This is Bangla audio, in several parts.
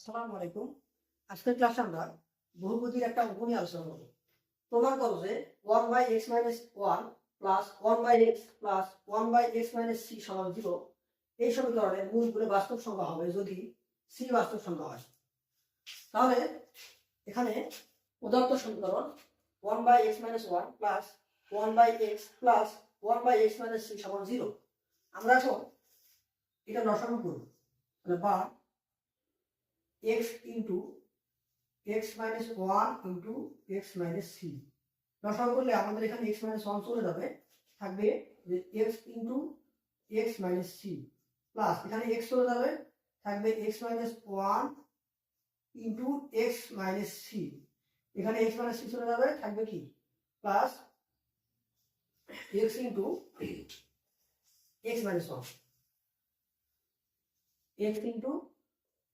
আসসালামু আলাইকুম। আজকের ক্লাসে আমরা বহুপদীর একটা অঙ্ক আলোচনা করব প্রমাণ করো যে one by x minus one plus one by x plus one by x minus c সমান জিরো এই সমীকরণের মূলগুলো বাস্তব সংখ্যা হবে যদি সি বাস্তব সংখ্যা হয়। তাহলে এখানে উদাত্ত সমীকরণ one by x minus one plus one by x plus one by x minus c সমান জিরো আমরা এখন এটা রসায়ন করব। মানে বা x into x minus 1 into x minus c লসাগু করলে আমাদের এখানে x minus 1 চলে যাবে থাকবে যে x into x minus c plus এখানে x চলে যাবে থাকবে x minus 1 into x minus c এখানে x minus c চলে যাবে থাকবে কি plus x into x minus 1 x into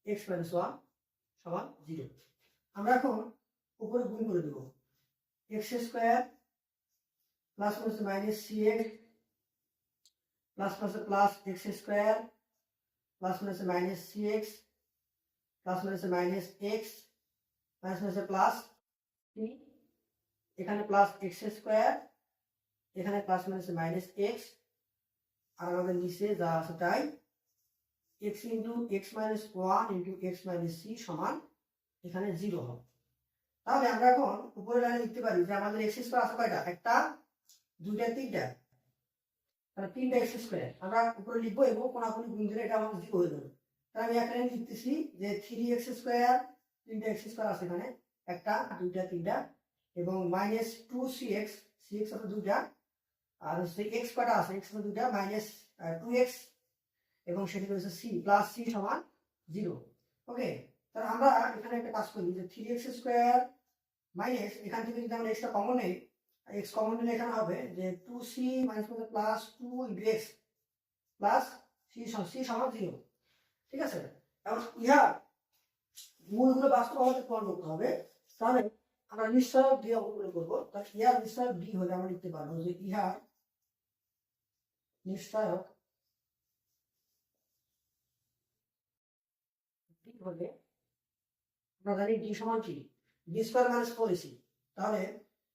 x minus one সমান জিরো আমরা এখন উপরে গুণ করে দেবো। X square plus plus minus c x plus plus plus x square plus plus minus c x plus plus minus x minus plus plus এখানে প্লাস এক্স স্কোয়ার এখানে প্লাস মাইনাস মাইনাস এক্স আর আমাদের নিচে যা আছে তাই x into x minus one into x minus c সমান এখানে জিরো হবে। তাহলে আমরা এখন উপরে লাইনে লিখতে পারি যে আমাদের এক্স স্কোয়ার আছে কয়টা? একটা, দুইটা, তিনটা। তাহলে তিনটা এক্স স্কোয়ার আমরা উপরে লিখব এবং কোনাকুনি গুণ দিলে এটা আমাদের জিরো হয়ে যাবে। তাহলে আমি লাইন লিখতেছি যে থ্রি এক্স স্কোয়ার তিনটা এক্স স্কোয়ার আছে এখানে। একটা, দুইটা, তিনটা। এবং minus two c x c x আছে দুইটা। আর হচ্ছে এক্স কয়টা আছে? এক্স আছে দুইটা মাইনাস টু এক্স এবং সেটি রয়েছে সি প্লাস সি সমান জিরো ওকে তাহলে আমরা এখানে একটা কাজ করি যে থ্রি এক্স স্কোয়ার মাইনাস এখান থেকে যদি আমরা এক্সটা কমন নেই এক্স কমন নিলে এখানে হবে যে two c minus plus two into x plus c c সমান জিরো ঠিক আছে? এখন ইহা মূলগুলো বাস্তব আমাদের প্রমাণ করতে হবে। তাহলে আমরা নিশ্চয়ক দিয়ে অঙ্কগুলো করব। তাহলে ইহার নিশ্চয়ক ডি হলে আমরা লিখতে পারব যে ইহার নিশ্চয়ক ডি হলে আমরা জানি ডি সমান কি? B square minus four a c তাহলে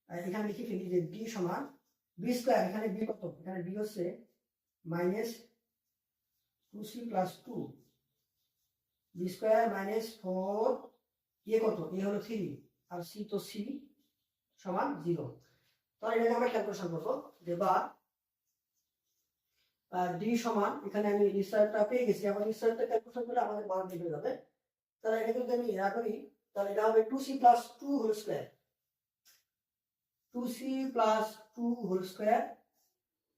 এখানে লিখে ফেলি যে ডি সমান বি স্কোয়ার এখানে বি কত? এখানে বি হচ্ছে minus two c plus two b square minus four a কত? এ হলো থ্রি আর সি তো সি সমান জিরো তাহলে এটাকে আমরা ক্যালকুলেশন করব। যে বা ডি সমান, এখানে আমি নিশ্চয়তা পেয়ে গেছি। আমার নিশ্চয়তা ক্যালকুলেশন করলে আমাদের মান বের যাবে। তাহলে এটা যদি আমি ইয়া করি। তাহলে এটা হবে two c plus two whole square two c plus two whole square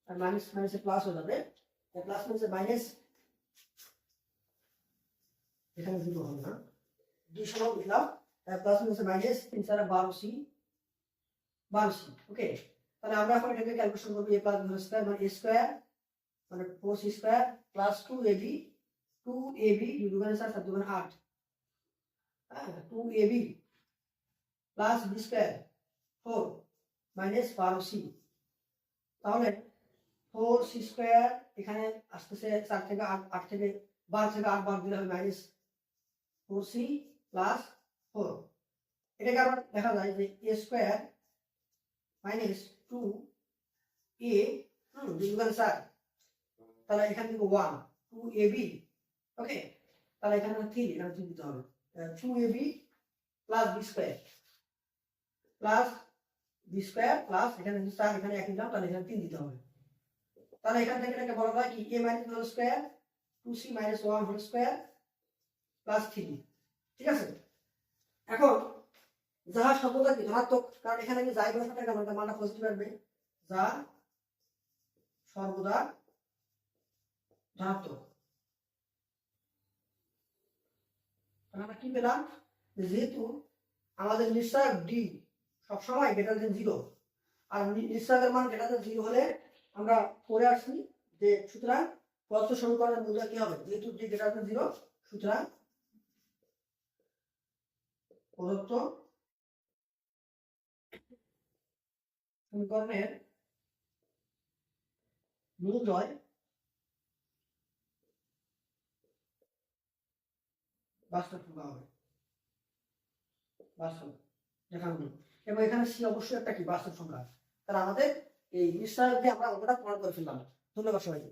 আর মাইনাস মাইনাসে প্লাস হয়ে যাবে। প্লাস মাইনাসে মাইনাস এখানে জিরো হবে না। দুই সমান লিখলাম। প্লাস মাইনাসে মাইনাস তিন চার বারো সি বারো সি ওকে তাহলে আমরা এখন এটাকে ক্যালকুলেশন করব এ প্লাস হোল স্কোয়ার মানে এ স্কোয়ার মানে four c square plus two a b two a b দুগুণে চার সাত দুগুণে আট হ্যাঁ two a b plus b square four minus বারো সি তাহলে ফোর সি স্কোয়ার এখানে আসতেছে চার থেকে আট আট থেকে বারো থেকে আট বার দিলে হবে minus four c plus four এটাকে আবার দেখা যায় যে a square minus two a দুগুণে চার তাহলে এখান থেকে one two a b okay তাহলে এখানে থ্রি এখানে থ্রি দিতে হবে। Two a b plus b square plus b square plus এখানে চার এখানে এক নিলাম তাহলে এখানে তিন দিতে হবে। তাহলে এখান থেকে এটাকে বলা হয় কি? A minus whole square two c minus one whole square plus three ঠিক আছে? এখন, যাহা সর্বদা কি? ধনাত্মক, কারণ এখানে আমি যাই বসাতে কেন মানটা পজিটিভ আসবে। যা সর্বদা ধনাত্মক আমরা কি পেলাম যেহেতু আমাদের নিশ্চয়ক ডি সবসময় গ্রেটার দেন জিরো আর নিশ্চয়কের মান গ্রেটার দেন জিরো হলে আমরা পরে আসছি যে সুতরাং প্রদত্ত সমীকরণের মূল্য কি হবে যেহেতু ডি গ্রেটার দেন জিরো সুতরাং প্রদত্ত সমীকরণের মূলদয় বাস্তব হবে। বাস্তব দেখানো এবং এখানে সি অবশ্যই একটা কি? বাস্তব সংখ্যা তাহলে আমাদের এই নিশ্চয় আমরা অঙ্কটা প্রমাণ করে ফেললাম। ধন্যবাদ সবাইকে।